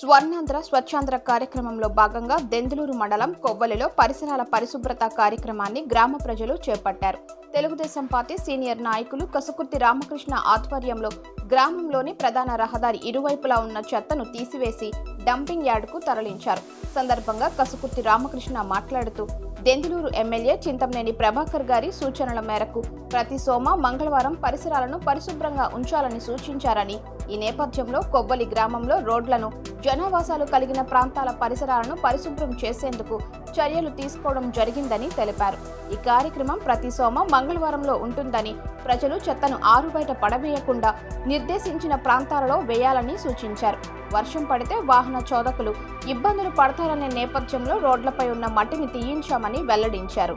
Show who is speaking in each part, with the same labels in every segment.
Speaker 1: స్వర్ణాంధ్ర స్వచ్ఛాంధ్ర కార్యక్రమంలో భాగంగా దెందులూరు మండలం కొవ్వలిలో పరిసరాల పరిశుభ్రత కార్యక్రమాన్ని గ్రామ ప్రజలు చేపట్టారు. తెలుగుదేశం పార్టీ సీనియర్ నాయకులు కసుకుర్తి రామకృష్ణ ఆధ్వర్యంలో గ్రామంలోని ప్రధాన రహదారి ఇరువైపులా ఉన్న చెత్తను తీసివేసి డంపింగ్ యార్డుకు తరలించారు. సందర్భంగా కసుకుర్తి రామకృష్ణ మాట్లాడుతూ దెందులూరు ఎమ్మెల్యే చింతమనేని ప్రభాకర్ గారి సూచనల మేరకు ప్రతి సోమ మంగళవారం పరిసరాలను పరిశుభ్రంగా ఉంచాలని సూచించారని ఈ నేపథ్యంలో కొవ్వలి గ్రామంలో రోడ్లను జనావాసాలు కలిగిన ప్రాంతాల పరిసరాలను పరిశుభ్రం చేసేందుకు చర్యలు తీసుకోవడం జరిగిందని తెలిపారు. ఈ కార్యక్రమం ప్రతి సోమ మంగళవారంలో ఉంటుందని ప్రజలు చెత్తను ఆరు బయట పడవేయకుండా నిర్దేశించిన ప్రాంతాలలో వేయాలని సూచించారు. వర్షం పడితే వాహన చోదకులు ఇబ్బందులు పడతారనే నేపథ్యంలో రోడ్లపై ఉన్న మట్టిని తీయించామని వెల్లడించారు.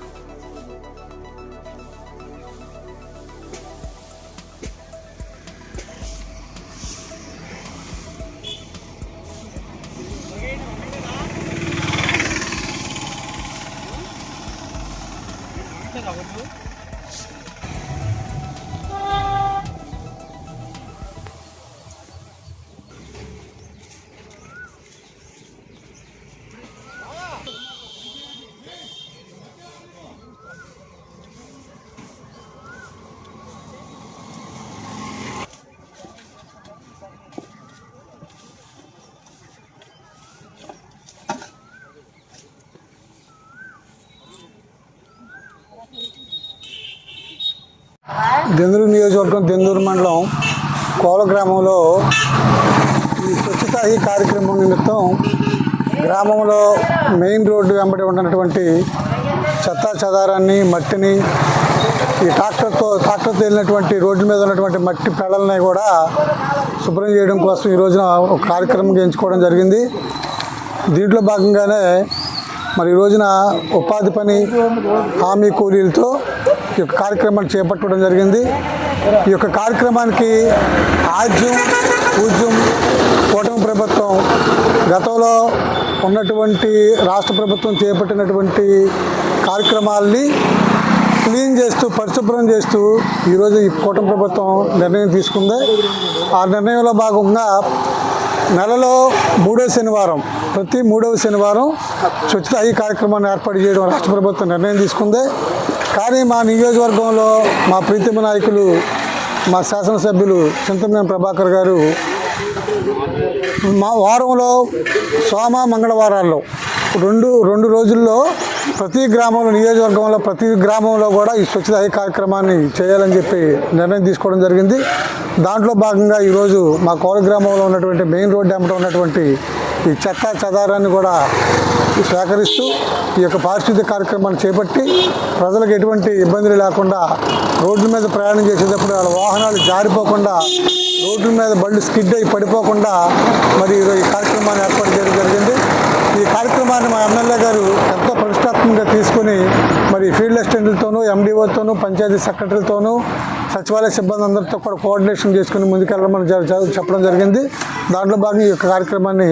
Speaker 2: স্বাগত
Speaker 3: దెందూరు నియోజకవర్గం దెందూరు మండలం కోల గ్రామంలో ఈ స్వచ్ఛత ఈ కార్యక్రమం నిమిత్తం గ్రామంలో మెయిన్ రోడ్డు వెంబడి ఉన్నటువంటి చెత్త చెదారాన్ని మట్టిని ఈ ట్రాక్టర్తో ట్రాక్టర్తో వెళ్ళినటువంటి రోడ్డు మీద ఉన్నటువంటి మట్టి పెళ్ళల్ని కూడా శుభ్రం చేయడం కోసం ఈ రోజున ఒక కార్యక్రమం ఎంచుకోవడం జరిగింది. దీంట్లో భాగంగానే మరి ఈ రోజున ఉపాధి పని హామీ కూలీలతో ఈ యొక్క కార్యక్రమాన్ని చేపట్టడం జరిగింది. ఈ యొక్క కార్యక్రమానికి ఆజ్యం పూజ్యం కూటమి ప్రభుత్వం గతంలో ఉన్నటువంటి రాష్ట్ర ప్రభుత్వం చేపట్టినటువంటి కార్యక్రమాల్ని క్లీన్ చేస్తూ పరిశుభ్రం చేస్తూ ఈరోజు ఈ కూటమి ప్రభుత్వం నిర్ణయం తీసుకుంది. ఆ నిర్ణయంలో భాగంగా నెలలో మూడో శనివారం ప్రతి మూడవ శనివారం స్వచ్ఛత ఈ కార్యక్రమాన్ని ఏర్పాటు చేయడం రాష్ట్ర ప్రభుత్వం నిర్ణయం తీసుకుంది. కానీ మా నియోజకవర్గంలో మా ప్రీతిమ నాయకులు మా శాసనసభ్యులు చింతమనేని ప్రభాకర్ గారు మా వారంలో సోమ మంగళవారాల్లో రెండు రెండు రోజుల్లో ప్రతి గ్రామంలో నియోజకవర్గంలో ప్రతి గ్రామంలో కూడా ఈ స్వచ్ఛత కార్యక్రమాన్ని చేయాలని చెప్పి నిర్ణయం తీసుకోవడం జరిగింది. దాంట్లో భాగంగా ఈరోజు మా కోల గ్రామంలో ఉన్నటువంటి మెయిన్ రోడ్డు వెంబట ఉన్నటువంటి ఈ చెత్త చెదారాన్ని కూడా సేకరిస్తూ ఈ యొక్క పారిశుద్ధ్య కార్యక్రమాన్ని చేపట్టి ప్రజలకు ఎటువంటి ఇబ్బందులు లేకుండా రోడ్ల మీద ప్రయాణం చేసేటప్పుడు వాళ్ళ వాహనాలు జారిపోకుండా రోడ్ల మీద బళ్ళు స్కిడ్ అయి పడిపోకుండా మరి ఈరోజు ఈ కార్యక్రమాన్ని ఏర్పాటు చేయడం జరిగింది. ఈ కార్యక్రమాన్ని మా ఎమ్మెల్యే గారు ఎంతో ప్రతిష్టాత్మకంగా తీసుకొని మరి ఫీల్డ్ అసిస్టెంట్లతోనూ ఎండిఓతోనూ పంచాయతీ సెక్రటరీతోనూ సచివాలయ సిబ్బంది అందరితో కూడా కోఆర్డినేషన్ చేసుకుని ముందుకెళ్ళమని చెప్పడం జరిగింది. దాంట్లో భాగంగా ఈ యొక్క కార్యక్రమాన్ని